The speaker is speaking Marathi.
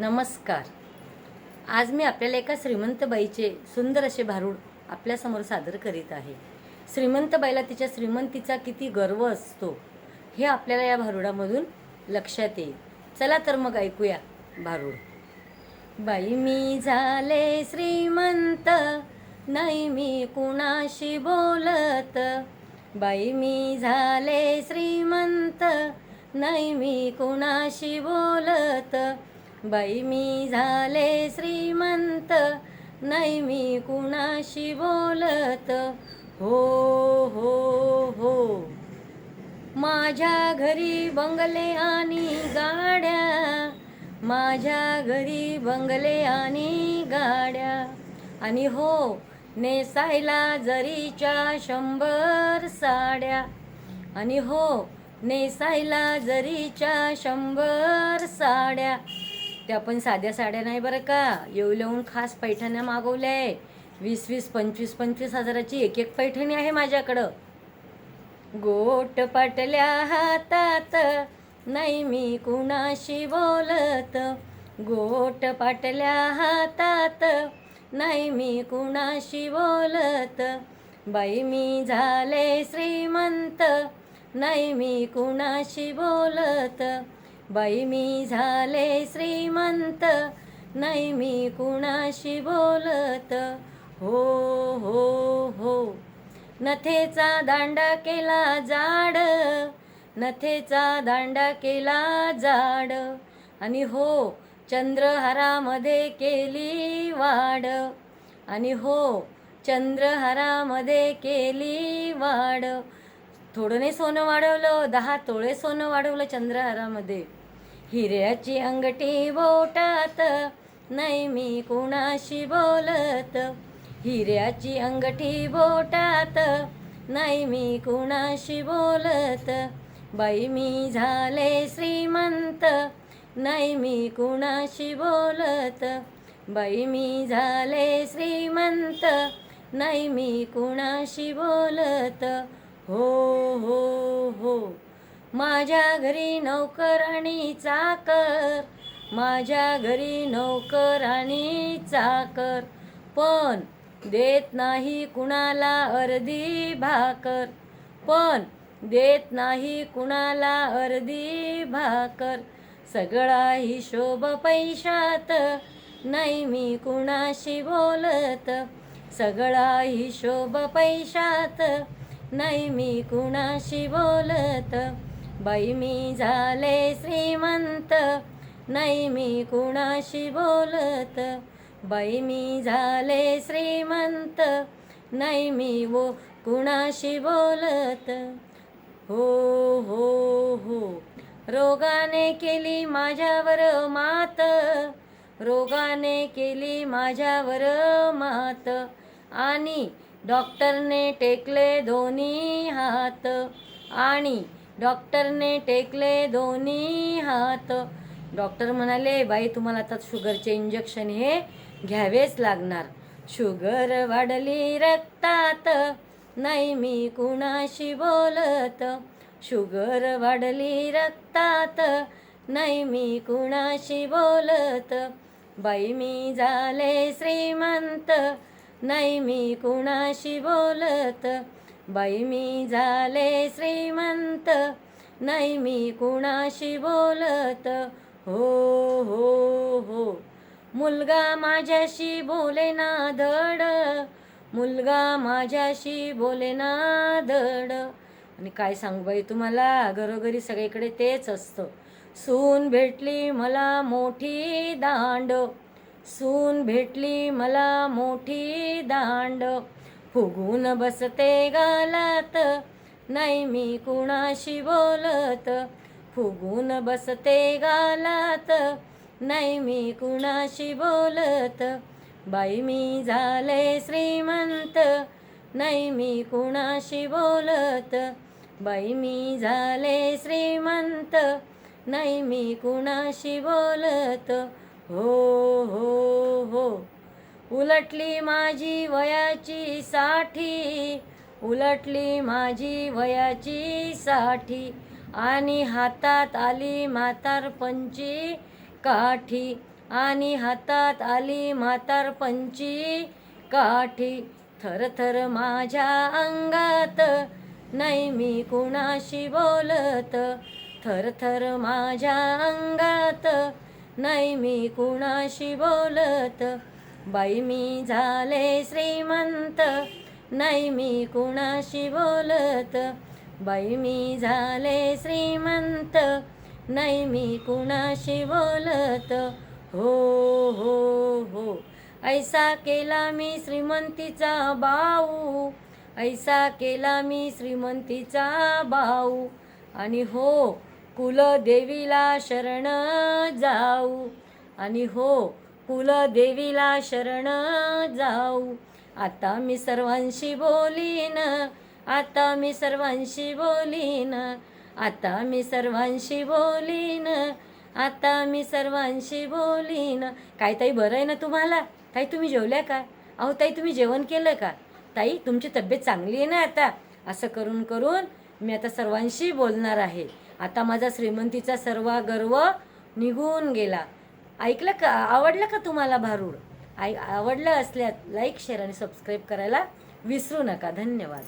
नमस्कार. आज मी आपल्याला एका श्रीमंत बाईचे सुंदर असे भारूड आपल्यासमोर सादर करीत आहे. श्रीमंत बाईला तिच्या श्रीमंतीचा किती गर्व असतो हे आपल्याला या भारुडामधून लक्षात येईल. चला तर मग ऐकूया भारूड. बाई मी झाले श्रीमंत नाही मी कुणाशी बोलत. बाई मी झाले श्रीमंत नाही मी कुणाशी बोलत. बाई मी झाले श्रीमंत नाही मी कुणाशी बोलत. हो हो हो. माझ्या घरी बंगले आणि गाड्या माझ्या घरी बंगले आणि गाड्या. आणि हो नेसायला जरीच्या शंभर साड्या. आणि हो नेसायला जरीच्या शंभर साड्या. त्या पण साध्या साड्या नाही बरं का? येऊ येऊन खास पैठण्या मागवल्या आहे वीस वीस पंचवीस पंचवीस हजाराची एक एक पैठणी आहे माझ्याकडं. गोट पाटल्या हातात नाही मी कुणाशी बोलत. गोट पाटल्या हातात नाही मी कुणाशी बोलत. बाई मी झाले श्रीमंत नाही मी कुणाशी बोलत. बाई मी झाले श्रीमंत नाही मी कुणाशी बोलत? हो हो हो. नथेचा दांडा केला जाड नथेचा दांडा केला जाड. आणि हो चंद्रहारामध्ये केली वाढ आणि हो चंद्रहारामध्ये केली वाढ थोडं नाही सोनं वाढवलं दहा तोळे सोनं वाढवलं चंद्रहारामध्ये. हिऱ्याची अंगठी बोटात नाही मी कुणाशी बोलत. हिऱ्याची अंगठी बोटात नाही मी कुणाशी बोलत. बाई मी झाले श्रीमंत नाही मी कुणाशी बोलत. बाई मी झाले श्रीमंत नाही मी कुणाशी बोलत. हो हो माझ्या घरी नौकर आणि चाकर. माझ्या घरी नौकर आणि चाकर. पण देत नाही कुणाला अर्धी भाकर. पण देत नाही कुणाला अर्धी भाकर. सगळा हिशोब पैशात नाही मी कुणाशी बोलत. सगळा हिशोब पैशात नाही मी कुणाशी बोलत. बाई मी झाले श्रीमंत नाही मी कुणाशी बोलत? बाई मी झाले श्रीमंत नाही मी वो कुणाशी बोलत? हो हो हो. रोगाने केली माझ्यावर मात. रोगाने केली माझ्यावर मात. आणि डॉक्टरने टेकले दोन्ही हात. आणि डॉक्टरने टेकले दोन्ही हात. डॉक्टर म्हणाले बाई तुम्हाला आता शुगरचे इंजेक्शन हे घ्यावेच लागणार. शुगर वाढली रक्तात. नाही मी कुणाशी बोलत. शुगर वाढली रक्तात. नाही मी कुणाशी बोलत. बाई मी झाले श्रीमंत. नाही मी कुणाशी बोलत. बाई मी झाले श्रीमंत नाही मी कुणाशी बोलत? हो हो हो. मुलगा माझ्याशी बोले ना धड. मुलगा माझ्याशी बोले ना धड. आणि काय सांगू बाई तुम्हाला घरोघरी सगळीकडे तेच असतं. सून भेटली मला मोठी दांड. सून भेटली मला मोठी दांड. फुगून बसते गालात. नाही मी कुणाशी बोलत. फुगून बसते गालात. नाही मी कुणाशी बोलत. बाई मी झाले श्रीमंत. नाही मी कुणाशी बोलत. बाई मी झाले श्रीमंत. नाही मी कुणाशी बोलत. हो हो हो. उलटली माझी वयाची साठी उलटली माझी वयाची साठी आणि हातात आली म्हातारपंची काठी आणि हातात आली म्हातारपंची काठी. थरथर माझ्या अंगात नाही मी कुणाशी बोलत थरथर माझ्या अंगात नाही मी कुणाशी बोलत. बाई मी झाले श्रीमंत नाही मी कुणाशी बोलत. बाई मी झाले श्रीमंत नाही मी कुणाशी बोलत. हो हो हो. ऐसा केला मी श्रीमंतीचा भाऊ ऐसा केला मी श्रीमंतीचा भाऊ आणि हो कुलदेवीला शरण जाऊ. आणि हो कुलदेवीला शरण जाऊ. आता मी सर्वांशी बोलीन आता मी सर्वांशी बोलीन आता मी सर्वांशी बोलीन आता मी सर्वांशी बोलीन. काय ताई बरं आहे ना तुम्हाला? ताई तुम्ही जेवल्या का? अहो ताई तुम्ही जेवण केलं का? ताई तुमची तब्येत चांगली आहे ना आता? असं करून करून मी आता सर्वांशी बोलणार आहे. आता माझा श्रीमंतीचा सर्व गर्व निघून गेला. ऐकलं का? आवडलं का तुम्हाला भारूड? ऐ आवडलं असल्यास लाईक शेअर आणि सबस्क्राईब करायला विसरू नका. धन्यवाद.